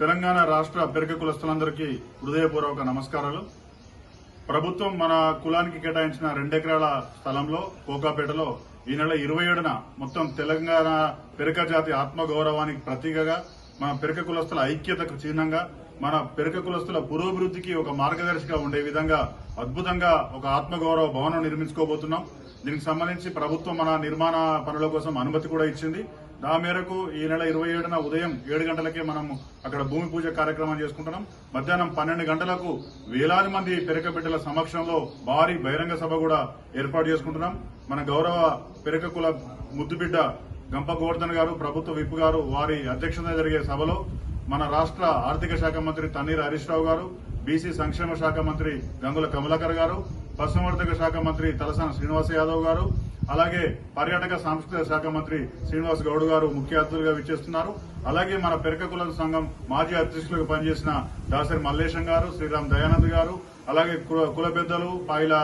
తెలంగాణ రాష్ట్ర పెరక కులస్తులందరికీ హృదయపూర్వక నమస్కారాలు. ప్రభుత్వం మన కులానికి కేటాయించిన రెండెకరాల స్థలంలో కోకాపేటలో ఈ నెల ఇరవై ఏడున మొత్తం తెలంగాణ పెరక జాతి ఆత్మగౌరవానికి ప్రతీకగా మన పెరక కులస్తుల ఐక్యతకు చిహ్నంగా మన పెరక కులస్తుల పురోభివృద్ధికి ఒక మార్గదర్శిగా ఉండే విధంగా అద్భుతంగా ఒక ఆత్మగౌరవ భవనం నిర్మించుకోబోతున్నాం. దీనికి సంబంధించి ప్రభుత్వం మన నిర్మాణ పనుల కోసం అనుమతి కూడా ఇచ్చింది. దా మేరకు ఈ నెల ఇరవై ఏడున ఉదయం ఏడు గంటలకే మనం అక్కడ భూమి పూజ కార్యక్రమం చేసుకుంటున్నాం. మధ్యాహ్నం పన్నెండు గంటలకు వేలాది మంది పెరక బిడ్డల సమక్షంలో భారీ బహిరంగ సభ కూడా ఏర్పాటు చేసుకుంటున్నాం. మన గౌరవ పెరక కుల ముద్దుబిడ్డ గంప గోవర్ధన్ గారు ప్రభుత్వ విప్ గారు వారి అధ్యక్షత జరిగే సభలో మన రాష్ట్ర ఆర్థిక శాఖ మంత్రి తన్నీర్ హరీష్ రావు గారు బీసీ సంక్షేమ శాఖ మంత్రి గంగుల కమలాకర్ గారు పశువర్ధక శాఖ మంత్రి తలసాని శ్రీనివాస యాదవ్ గారు అలాగే పర్యాటక సాంస్కృతిక శాఖ మంత్రి శ్రీనివాస్ గౌడ్ గారు ముఖ్య అతిథులుగా విచ్చేస్తున్నారు. అలాగే మన పెరకకుల సంఘం మాజీ అధ్యక్షులుగా పనిచేసిన దాసరి మల్లేశం గారు శ్రీరామ్ దయానంద్ గారు అలాగే కుల- పెద్దలు పాయిల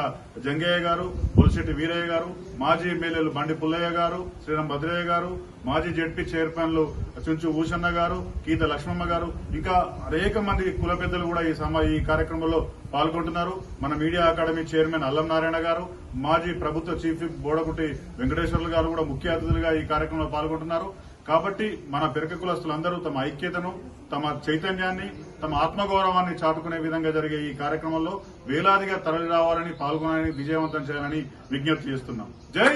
జంగయ్య గారు బొలిశెట్టి వీరయ్య గారు మాజీ ఎమ్మెల్యేలు బండి పుల్లయ్య గారు శ్రీరామ్ భద్రయ్య గారు మాజీ జెడ్పీ చైర్మన్లు చుంచు భూషన్న గారు గీత లక్ష్మమ్మ గారు ఇంకా అనేక మంది కుల పెద్దలు కూడా ఈ సమా ఈ కార్యక్రమంలో పాల్గొంటున్నారు. మన మీడియా అకాడమీ చైర్మన్ అల్లం నారాయణ గారు మాజీ ప్రభుత్వ చీఫ్ బోడగుట్టి బోడకుటి వెంకటేశ్వర్లు గారు కూడా ముఖ్య అతిథులుగా ఈ కార్యక్రమంలో పాల్గొంటున్నారు. కాబట్టి మన పెరక కులస్తులందరూ తమ ఐక్యతను తమ చైతన్యాన్ని తమ ఆత్మగౌరవాన్ని చాటుకునే విధంగా జరిగే ఈ కార్యక్రమంలో వేలాదిగా తరలి రావాలని పాల్గొనాలని విజయవంతం చేయాలని విజ్ఞప్తి చేస్తున్నాం. జై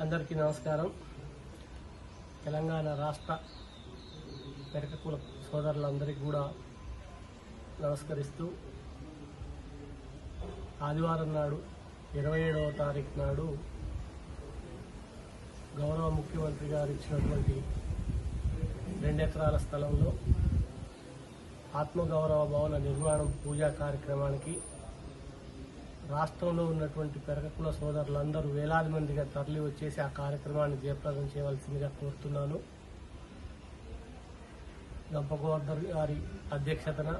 అందరికీ నమస్కారం. తెలంగాణ రాష్ట్ర పెరకకుల సోదరులందరికీ కూడా నమస్కరిస్తూ ఆదివారం నాడు ఇరవై ఏడవ తారీఖు నాడు గౌరవ ముఖ్యమంత్రి గారు ఇచ్చినటువంటి రెండు ఎకరాల స్థలంలో ఆత్మగౌరవ భవన నిర్మాణం పూజా కార్యక్రమానికి రాష్ట్రంలో ఉన్నటువంటి పెరగకుల సోదరులందరూ వేలాది మందిగా తరలి వచ్చేసి ఆ కార్యక్రమాన్ని జయప్రదం చేయవలసిందిగా కోరుతున్నాను. గంపగోవర్ధన్ గారి అధ్యక్షతన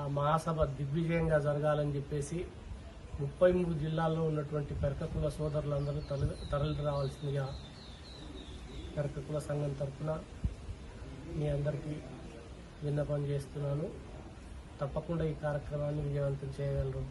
ఆ మహాసభ దిగ్విజయంగా జరగాలని చెప్పేసి ముప్పై మూడు జిల్లాల్లో ఉన్నటువంటి పెరకకుల సోదరులందరూ తరలి తరలి రావాల్సిందిగా పెరకకుల సంఘం తరఫున మీ అందరికీ విన్నపం చేస్తున్నాను. తప్పకుండా ఈ కార్యక్రమాన్ని విజయవంతం చేయగలరు.